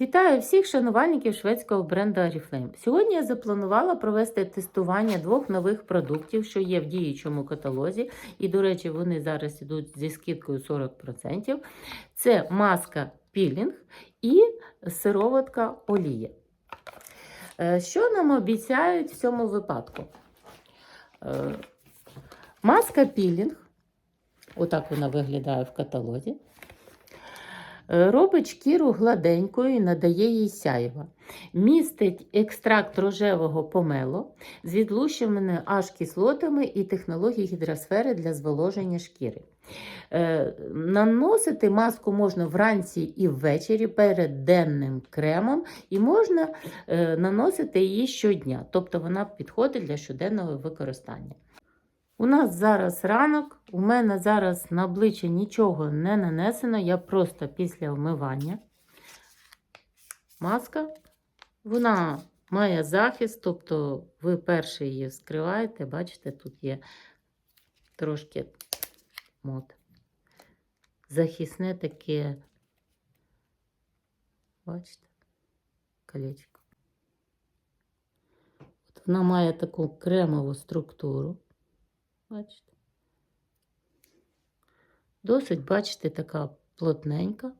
Вітаю всіх шанувальників шведського бренду Oriflame. Сьогодні я запланувала провести тестування двох нових продуктів, що є в діючому каталозі. І, до речі, вони зараз йдуть зі скидкою 40%. Це маска пілінг і сироватка олія. Е, Що нам обіцяють в цьому випадку? Е, Маска пілінг, отак вона виглядає в каталозі. Робить шкіру гладенькою і надає їй сяйва. Містить екстракт рожевого помело з відлущеними аж кислотами і технології гідросфери для зволоження шкіри. Е, наносити маску можна вранці і ввечері перед денним кремом, і можна е, наносити її щодня, тобто вона підходить для щоденного використання. У нас зараз ранок, у мене зараз на обличчя нічого не нанесено, я просто після вмивання. Маска, вона має захист, тобто ви перше її вскриваєте, бачите, тут є трошки от, захисне таке, бачите, колечко. От вона має таку кремову структуру. Бачите? Досить, бачите, така плотненька.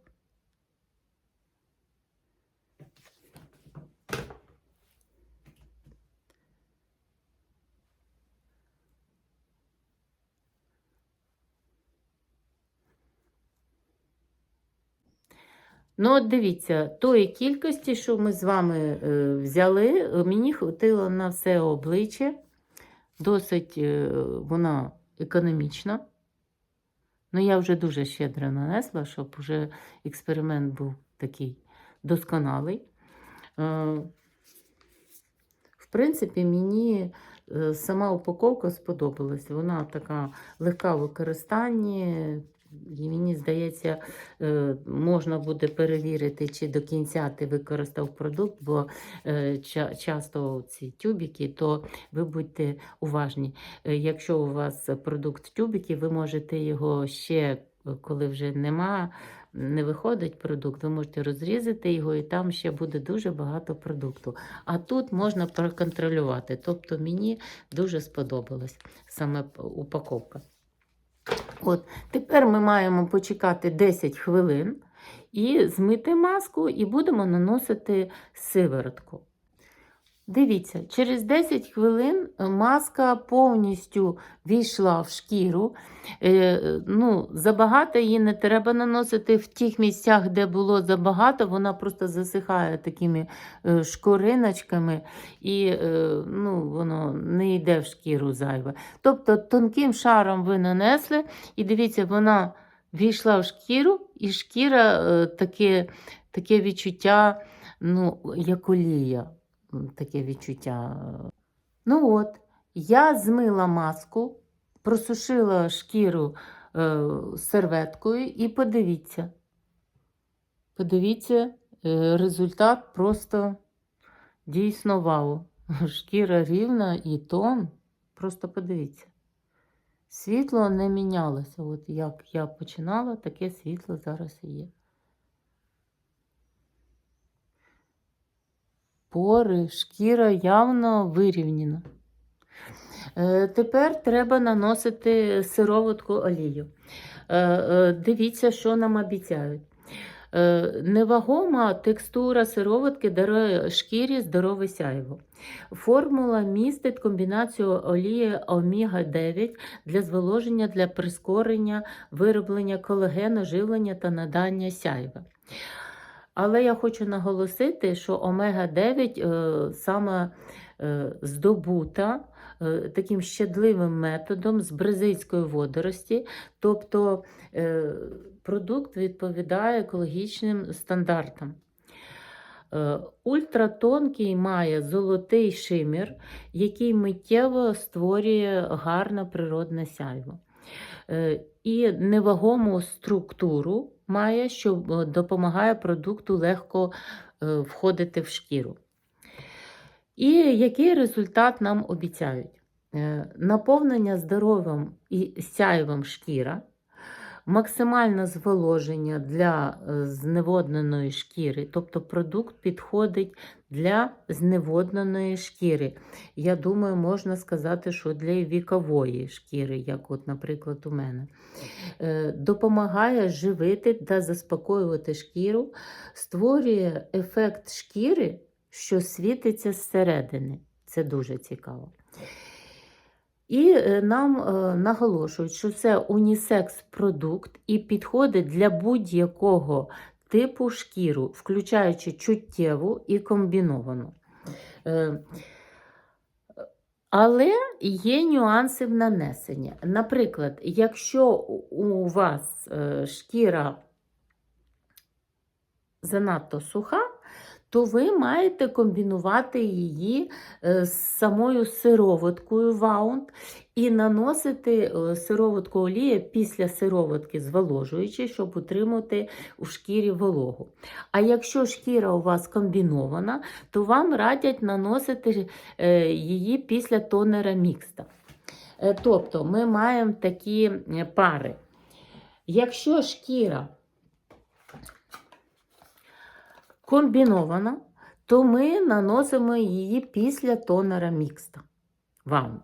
Ну, от дивіться, тої кількості, що ми з вами е, взяли, мені хватило на все обличчя. Досить е, вона економічна. Ну, я вже дуже щедро нанесла, щоб вже експеримент був такий досконалий. Е, В принципі, мені е, сама упаковка сподобалась. Вона така легка в використанні. І мені здається, е, можна буде перевірити, чи до кінця ти використав продукт, бо е, часто ці тюбики, то ви будьте уважні. Е, Якщо у вас продукт тюбіки, ви можете його ще, коли вже нема, не виходить продукт, ви можете розрізати його, і там ще буде дуже багато продукту. А тут можна проконтролювати. Тобто мені дуже сподобалась саме упаковка. От, тепер ми маємо почекати 10 хвилин і змити маску, і будемо наносити сиворотку. Дивіться, через 10 хвилин е, маска повністю війшла в шкіру. Е, ну, забагато її не треба наносити в тих місцях, де було забагато, вона просто засихає такими е, шкуриночками і е, ну, воно не йде в шкіру зайве. Тобто тонким шаром ви нанесли, і дивіться, вона війшла в шкіру, і шкіра е, таке, таке відчуття, ну, як олія. Таке відчуття. Ну от, я змила маску, просушила шкіру е, серветкою і подивіться. Подивіться, е, результат просто дійсно вау. Шкіра рівна і тон. Просто подивіться. Світло не мінялося. От як я починала, таке світло зараз і є. Пори, шкіра явно вирівняна. Е, Тепер треба наносити сироватку олію. Е, е, Дивіться, що нам обіцяють. Невагома текстура сироватки дарує шкірі здорове сяйво. Формула містить комбінацію олії омега-9 для зволоження, для прискорення вироблення колагену, живлення та надання сяйва. Але я хочу наголосити, що омега-9 е, саме е, здобута е, таким щадливим методом з бразильської водорості, тобто продукт відповідає екологічним стандартам. Ультратонкий має золотий шимір, який миттєво створює гарне природне сяйво. І невагому структуру має, що е, допомагає продукту легко е, входити в шкіру. І який результат нам обіцяють? Е, Наповнення здоровим і сяйвом шкіра, Максимальне зволоження для е, зневодненої шкіри, тобто продукт підходить для зневодненої шкіри. Я думаю, можна сказати, що для вікової шкіри, як, от, наприклад, у мене. Е, Допомагає живити та заспокоювати шкіру, створює ефект шкіри, що світиться зсередини. Це дуже цікаво. І е, нам е, наголошують, що це унісекс продукт і підходить для будь-якого типу шкіру, включаючи чуттєву і комбіновану. Е, Але є нюанси в нанесенні. Наприклад, якщо у вас шкіра занадто суха, то ви маєте комбінувати її е, з самою сироваткою ваунд і наносити е, сироватку олія після сироватки зволожуючи, щоб утримати у шкірі вологу. А якщо шкіра у вас комбінована, то вам радять наносити е, її після тонера мікста. Тобто ми маємо такі пари. Якщо шкіра комбінована, то ми наносимо її після тонера мікста. Ваунд.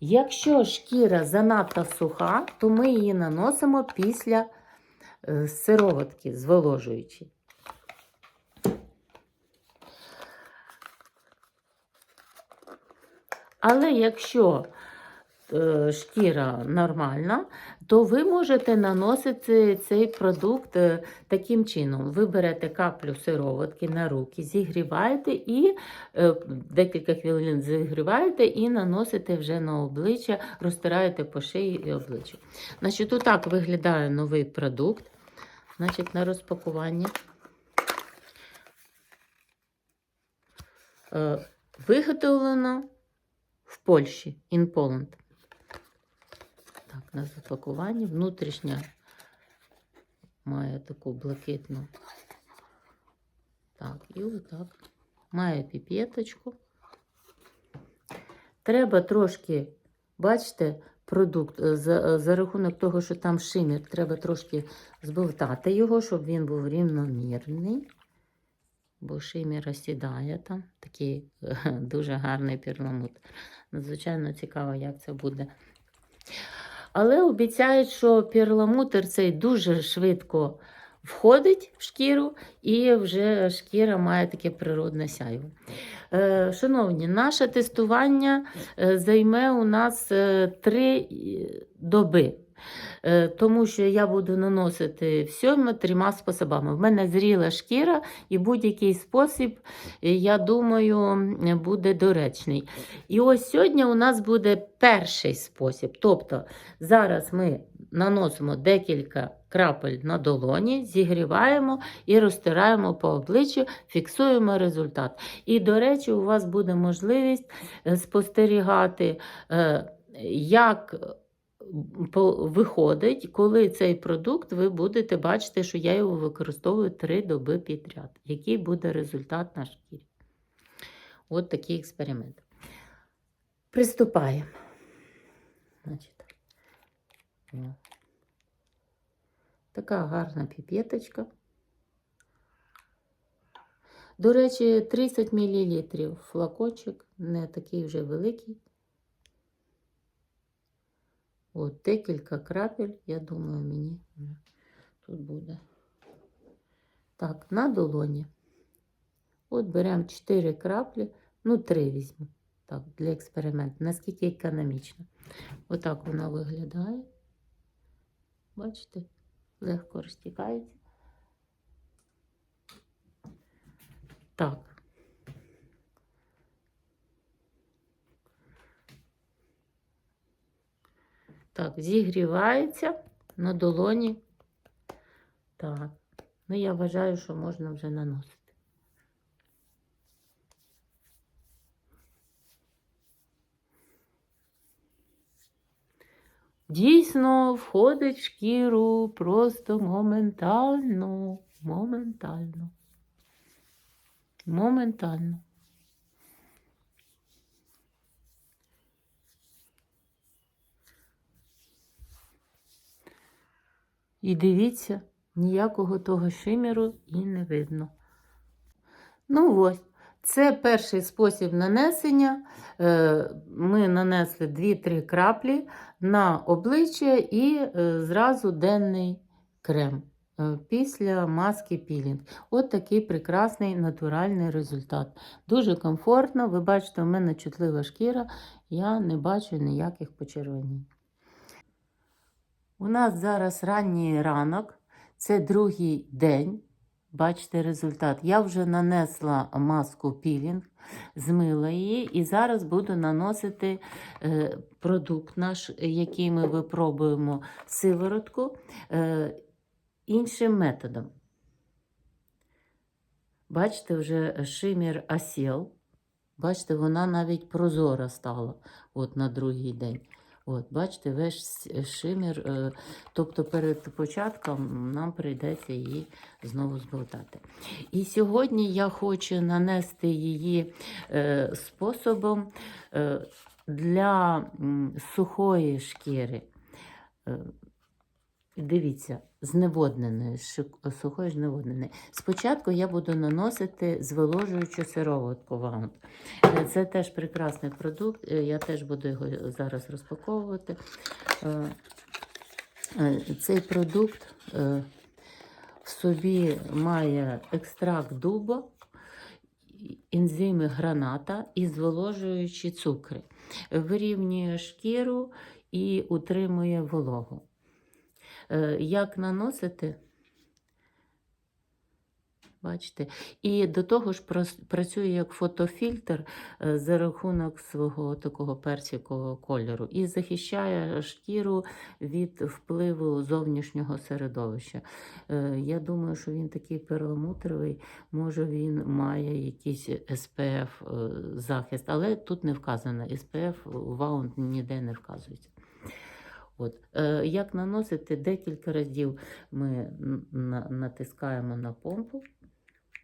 Якщо шкіра занадто суха, то ми її наносимо після е, сироватки, зволожуючи. Але якщо шкіра нормальна, то ви можете наносити цей продукт е, таким чином. Ви берете каплю сироватки на руки, зігріваєте і е, декілька хвилин зігріваєте і наносите вже на обличчя, розтираєте по шиї і обличчю. Значить, отак виглядає новий продукт. Значить, на розпакування. Е, Виготовлено в Польщі, in Poland. Так, на запакуванні. Внутрішня має таку блакитну. Так, і отак. Має піпеточку. Треба трошки, бачите, продукт е, за, за рахунок того, що там шимір, треба трошки збовтати його, щоб він був рівномірний. Бо шимір розсідає там. Такий е, дуже гарний перламутр. Надзвичайно цікаво, як це буде. Але обіцяють, що перламутр цей дуже швидко входить в шкіру, і вже шкіра має таке природне сяйво. Е, Шановні, наше тестування е, займе у нас е, три доби. Е, Тому що я буду наносити всьому трьома способами. В мене зріла шкіра, і будь-який спосіб, е, я думаю, буде доречний. І ось сьогодні у нас буде перший спосіб. Тобто зараз ми наносимо декілька крапель на долоні, зігріваємо і розтираємо по обличчю, фіксуємо результат. І, до речі, у вас буде можливість е, спостерігати, як виходить, коли цей продукт ви будете бачити, що я його використовую три доби підряд. Який буде результат на шкірі? От такий експеримент. Приступаємо. Значить, така гарна піпеточка. До речі, 30 мл флакочок, не такий вже великий. От декілька крапель, я думаю, мені тут буде. Так, на долоні. От беремо 4 краплі, ну 3 візьму. Так, для експерименту. Наскільки економічно. Отак вона виглядає. Бачите, легко розтікається. Так. Так, зігрівається на долоні. Так. Ну, я вважаю, що можна вже наносити. Дійсно, входить в шкіру просто моментально. Моментально. Моментально. І дивіться, ніякого того шиміру і не видно. Ну ось, це перший спосіб нанесення. Е, Ми нанесли 2-3 краплі на обличчя і е, зразу денний крем е, після маски пілінг. От такий прекрасний натуральний результат. Дуже комфортно. Ви бачите, у мене чутлива шкіра, я не бачу ніяких почервонінь. У нас зараз ранній ранок, це другий день. Бачите результат. Я вже нанесла маску пілінг, змила її, і зараз буду наносити е, продукт наш, який ми випробуємо сиворотку, е, іншим методом. Бачите, вже шимір осіл. Бачите, вона навіть прозора стала от на другий день. От, бачите, весь шимір, е, тобто перед початком нам прийдеться її знову зболтати. І сьогодні я хочу нанести її е, способом е, для сухої шкіри. Дивіться, зневодненої, сухої зневодненої. Спочатку я буду наносити зволожуючу сироватку ваунт. Е, Це теж прекрасний продукт, е, я теж буду його зараз розпаковувати. Е, Цей продукт в собі має екстракт дуба, ензими граната і зволожуючі цукри. Вирівнює шкіру і утримує вологу. Е, Як наносити? Бачите? І до того ж працює як фотофільтр е, за рахунок свого такого персикового кольору і захищає шкіру від впливу зовнішнього середовища. Е, Я думаю, що він такий перламутровий, може він має якийсь е, захист, але тут не вказано. SPF ваунт ніде не вказується. От. Е, як наносити декілька разів ми на- натискаємо на помпу.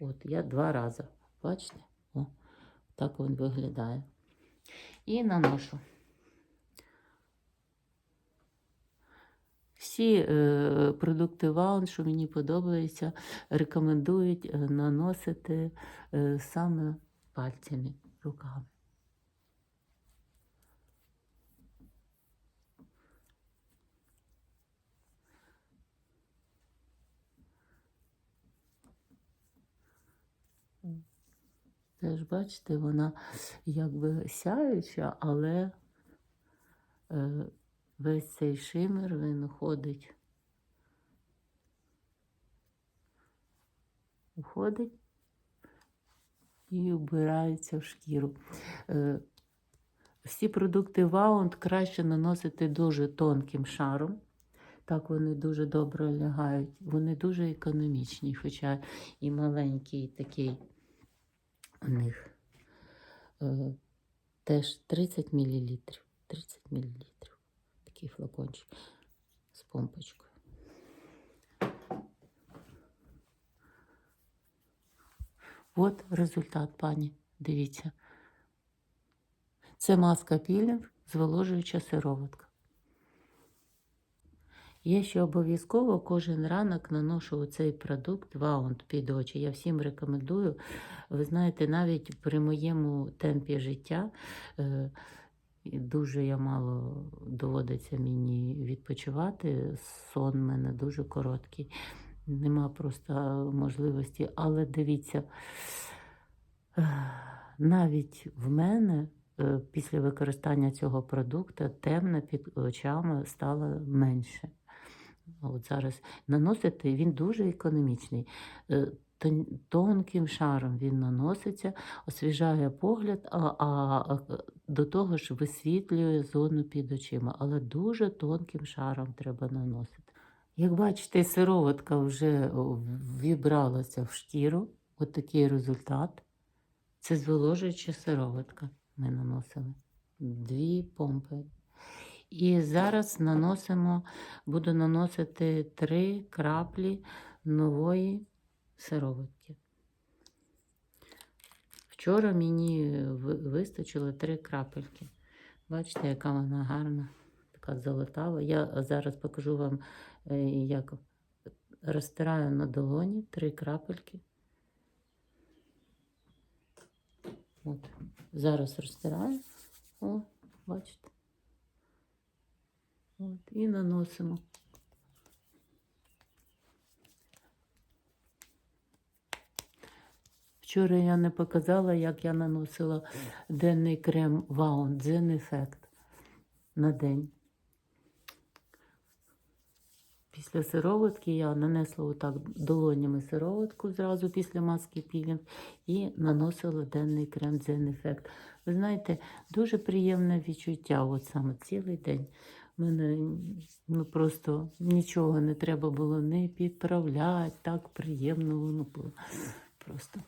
От я два рази. Бачите? О, так він виглядає. І наношу. Всі е, продукти Ваун, що мені подобаються, рекомендують е, наносити е, саме пальцями, руками. Теж бачите, вона якби сяюча, але е, весь цей шимер він уходить. Уходить і вбирається в шкіру. Е, всі продукти Ваунт краще наносити дуже тонким шаром. Так вони дуже добре лягають. Вони дуже економічні, хоча і маленький такий у них е, теж 30 мл. 30 мл. Такий флакончик з помпочкою. От результат, пані. Дивіться. Це маска пілінг, зволожуюча сироватка. Я ще обов'язково кожен ранок наношу цей продукт Ваунт під очі. Я всім рекомендую. Ви знаєте, навіть при моєму темпі життя е, дуже я мало доводиться мені відпочивати. Сон в мене дуже короткий. Нема просто можливості. Але дивіться, е, навіть в мене е, після використання цього продукту темно під очами стало менше. От зараз наносити він дуже економічний. Е, Тонким шаром він наноситься, освіжає погляд, а, а а, до того ж висвітлює зону під очима, але дуже тонким шаром треба наносити. Як бачите, сироватка вже вібралася в шкіру. От такий результат. Це зволожуюча сироватка ми наносили. Дві помпи. І зараз наносимо, буду наносити три краплі нової сироватки. Вчора мені вистачило три крапельки. Бачите, яка вона гарна, така золотава. Я зараз покажу вам е, як розтираю на долоні три крапельки. От. Зараз розтираю. О, бачите. От, і наносимо. Вчора я не показала, як я наносила денний крем Wound Zen Effect на день. Після сироватки я нанесла отак долонями сироватку зразу після маски пілінг і наносила денний крем Zen Effect. Ви знаєте, дуже приємне відчуття, от саме цілий день. Мене ну, просто нічого не треба було не підправляти, так приємно воно було. Просто.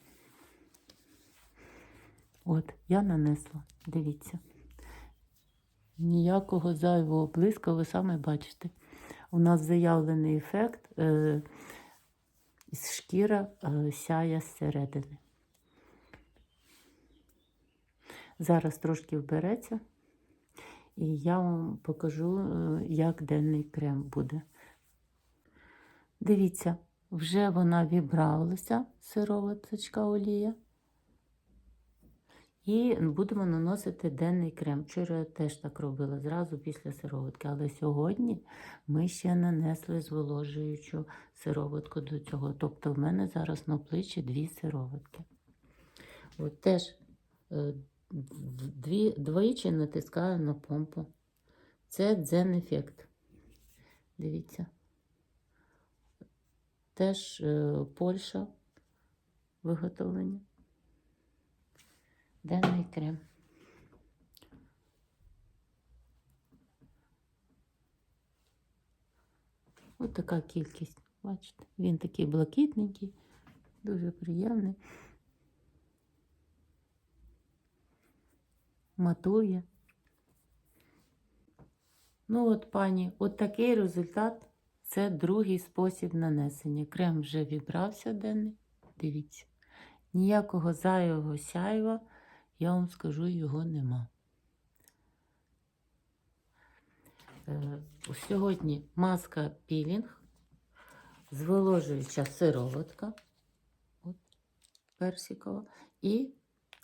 От, я нанесла, дивіться. Ніякого зайвого блиску, ви саме бачите. У нас заявлений ефект, е, шкіра е, сяє зсередини. Зараз трошки вбереться, і я вам покажу, е, як денний крем буде. Дивіться, вже вона вібралася, сироваточка олія. І будемо наносити денний крем. Вчора я теж так робила зразу після сироватки. Але сьогодні ми ще нанесли зволожуючу сироватку до цього. Тобто в мене зараз на обличчі дві сироватки. От теж е, дві, двічі натискаю на помпу. Це дзен ефект. Дивіться. Теж е, Польща виготовлення. Денний крем. Ось така кількість. Бачите, він такий блакитненький, дуже приємний. Матує. Ну от, пані, от такий результат. Це другий спосіб нанесення. Крем вже вібрався денний. Дивіться. Ніякого зайвого сяйва, я вам скажу, його нема. Е, Сьогодні маска пілінг, зволожуюча сироватка, от, персикова, і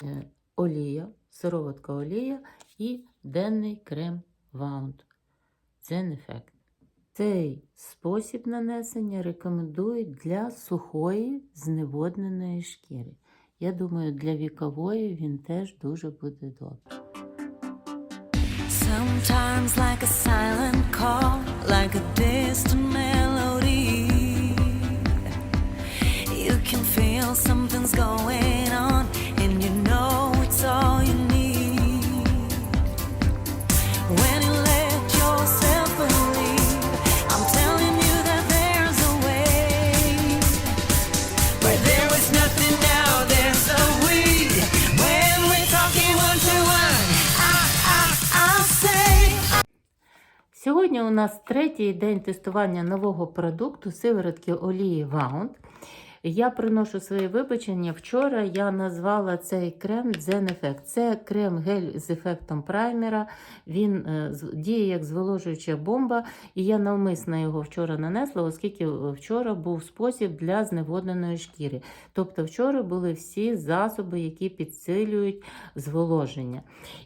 е, олія, сироватка олія і денний крем Wound. Zen Effect. Цей спосіб нанесення рекомендують для сухої зневодненої шкіри. Я думаю, для вікової він теж дуже буде добре. Sometimes, like a silent call, like a distant melody, you can feel something's going on, Сьогодні у нас третій день тестування нового продукту сиворотки олії Wound. Я приношу свої вибачення. Вчора я назвала цей крем Zen Effect. Це крем-гель з ефектом праймера. Він е, діє як зволожуюча бомба, і я навмисно його вчора нанесла, оскільки вчора був спосіб для зневодненої шкіри. Тобто вчора були всі засоби, які підсилюють зволоження.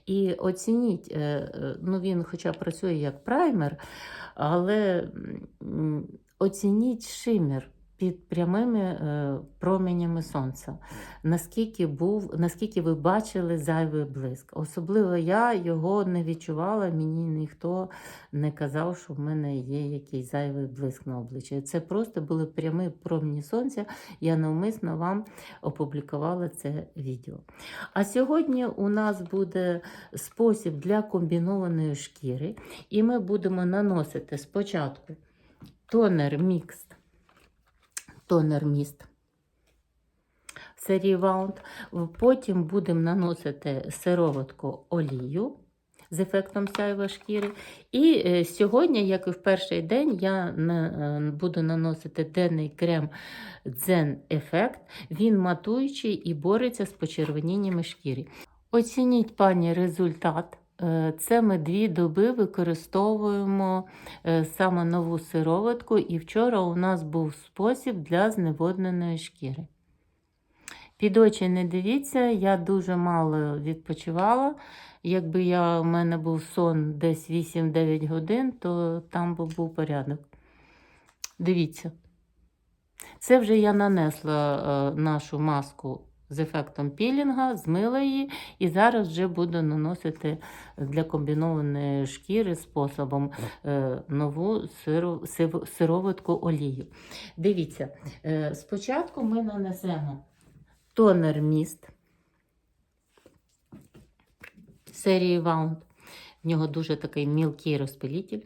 І оцініть, е, е, ну він хоча працює як праймер, але оцініть шимер під прямими е, променями сонця. Наскільки був, наскільки ви бачили зайвий блиск. Особливо я його не відчувала, мені ніхто не казав, що в мене є якийсь зайвий блиск на обличчі. Це просто були прямі промені сонця. Я навмисно вам опублікувала це відео. А сьогодні у нас буде спосіб для комбінованої шкіри, і ми будемо наносити спочатку тонер мікс, тонер міст серії Wound. Потім будемо наносити сироватку олію з ефектом сяйва шкіри. І е, сьогодні, як і в перший день, я е, буду наносити денний крем Zen Effect. Він матуючий і бореться з почервоніннями шкіри. Оцініть, пані, результат Це ми дві доби використовуємо е, саме нову сироватку, і вчора у нас був спосіб для зневодненої шкіри. Під очі не дивіться, я дуже мало відпочивала. Якби я, у мене був сон десь 8-9 годин, то там би був порядок. Дивіться. Це вже я нанесла е, нашу маску з ефектом пілінга, змила її, і зараз вже буду наносити для комбінованої шкіри способом е, нову сиру, сив- сироватку олію. Дивіться, е, спочатку ми нанесемо тонер міст серії Wound. В нього дуже такий мілкий розпилітель.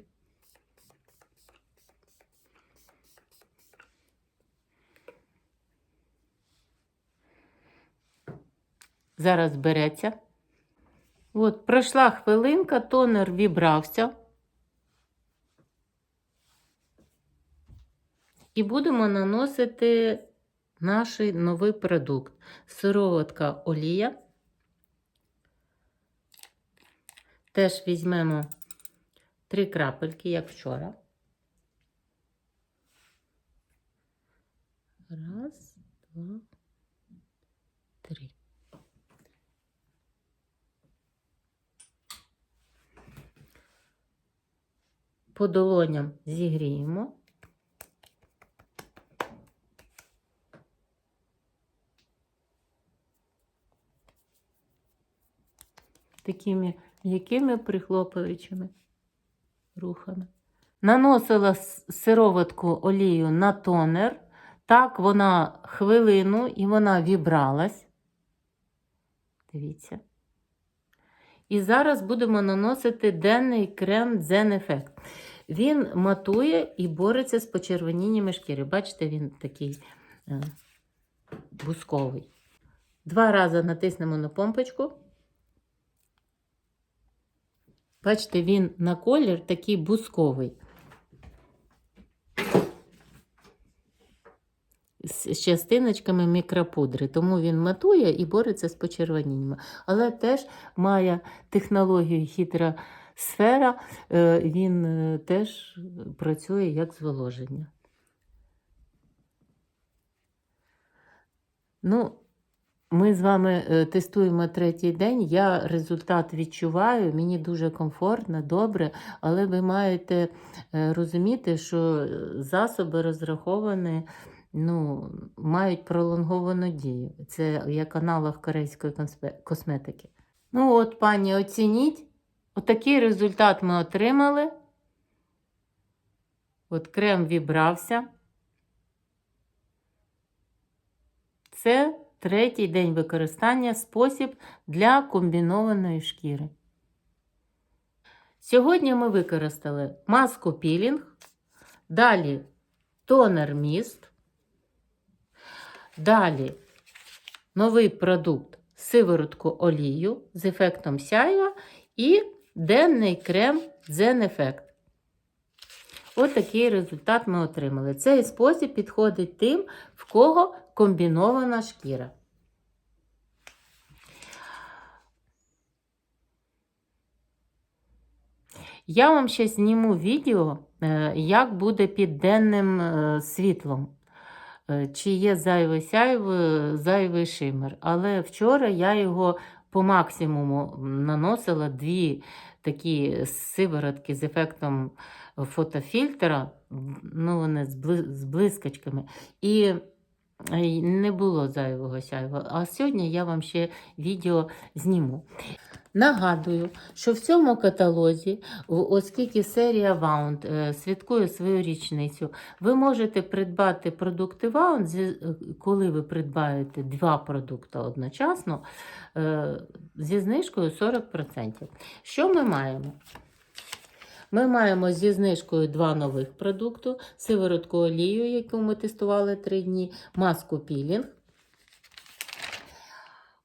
Зараз береться. От, пройшла хвилинка, тонер вібрався. І будемо наносити наш новий продукт. Сироватка олія. Теж візьмемо три крапельки, як вчора. Раз, два, три. По долоням зігріємо. Такими м'якими прихлопуючими рухами. Наносила сироватку олію на тонер. Так, вона хвилину і вона вібралась. Дивіться. І зараз будемо наносити денний крем Zen Effect. Він матує і бореться з почервоніннями шкіри. Бачите, він такий е, бусковий. Два рази натиснемо на помпочку. Бачите, він на колір такий бусковий. З частиночками мікропудри, тому він матує і бореться з почервоніннями. Але теж має технологію хитра сфера, е, він е, теж працює як зволоження. Ну, ми з вами е, тестуємо третій день. Я результат відчуваю, мені дуже комфортно, добре, але ви маєте розуміти, що засоби розраховані, ну, мають пролонговану дію. Це як аналог корейської косметики. Ну, от, пані, оцініть. Отакий результат ми отримали. От крем вібрався. Це третій день використання спосіб для комбінованої шкіри. Сьогодні ми використали маску пілінг, далі тонер міст, далі новий продукт сиворотку олію з ефектом сяйва і денний крем Zen Effect. Такий результат ми отримали. Цей спосіб підходить тим, в кого комбінована шкіра. Я вам ще зніму відео, е, як буде під денним е, світлом. Е, Чи є зайвий сяйв, зайвий шимер. Але вчора я його по максимуму наносила дві такі сиворотки з ефектом фотофільтра, ну, вони з, блискачками. І не було зайвого сяйва. А сьогодні я вам ще відео зніму. Нагадую, що в цьому каталозі, оскільки серія Wound е, святкує свою річницю, ви можете придбати продукти зі- е, коли ви придбаєте два продукти одночасно, е, зі знижкою 40%. Що ми маємо? Ми маємо зі знижкою два нових продукти: сиворотку олію, яку ми тестували 3 дні, маску пілінг.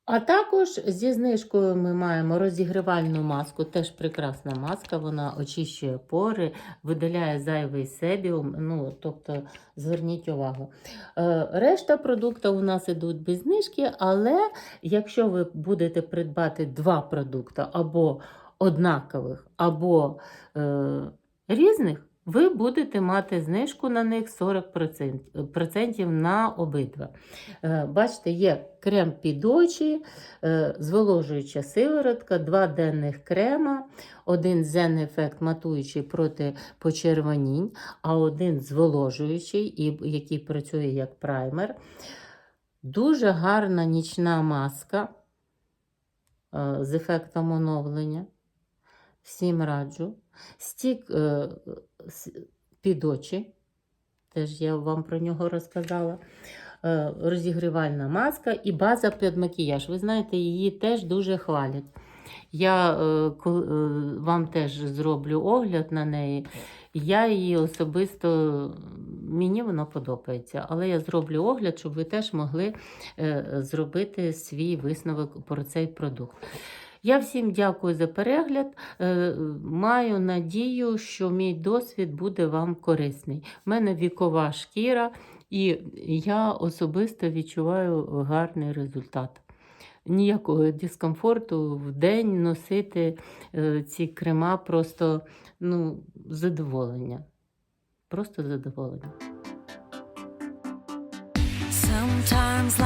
А також зі знижкою ми маємо розігрівальну маску, теж прекрасна маска, вона очищує пори, видаляє зайвий себіум. Ну, тобто, зверніть увагу. Е, Решта продуктів у нас ідуть без знижки, але якщо ви будете придбати два продукти або однакових або е, різних, ви будете мати знижку на них 40% на обидва. Е, Бачите, є крем під очі, е, зволожуюча сиворотка, два денних крема, один зен ефект матуючий проти почервонінь, а один зволожуючий, який працює як праймер. Дуже гарна нічна маска е, з ефектом оновлення. Всім раджу. Стік е, під очі, теж я вам про нього розказала. Е, розігрівальна маска і база під макіяж. Ви знаєте, її теж дуже хвалять. Я е, е, вам теж зроблю огляд на неї. Я її особисто, мені вона подобається, але я зроблю огляд, щоб ви теж могли е, зробити свій висновок про цей продукт. Я всім дякую за перегляд. Е, Маю надію, що мій досвід буде вам корисний. У мене вікова шкіра, і я особисто відчуваю гарний результат. Ніякого дискомфорту в день носити е, ці крема просто ну, задоволення. Просто задоволення. Sometimes